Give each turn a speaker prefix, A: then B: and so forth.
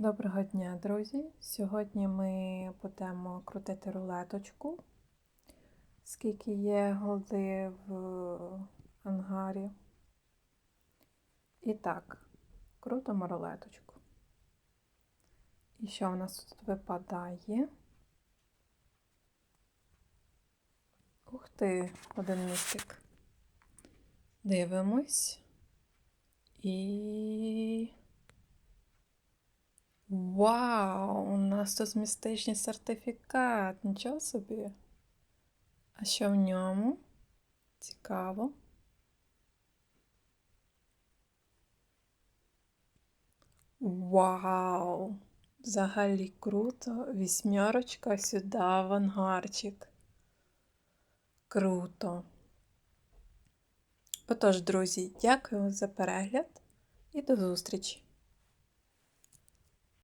A: Доброго дня, друзі! Сьогодні ми будемо крутити рулеточку, скільки є голди в ангарі. І так, крутимо рулеточку. І що в нас тут випадає? Ух ти, один містик. Дивимось. І. Вау! У нас тут містичний сертифікат. Нічого собі. А що в ньому? Цікаво. Вау! Взагалі круто. Вісьмерочка сюди в. Круто. Отож, друзі, дякую за перегляд і до зустрічі!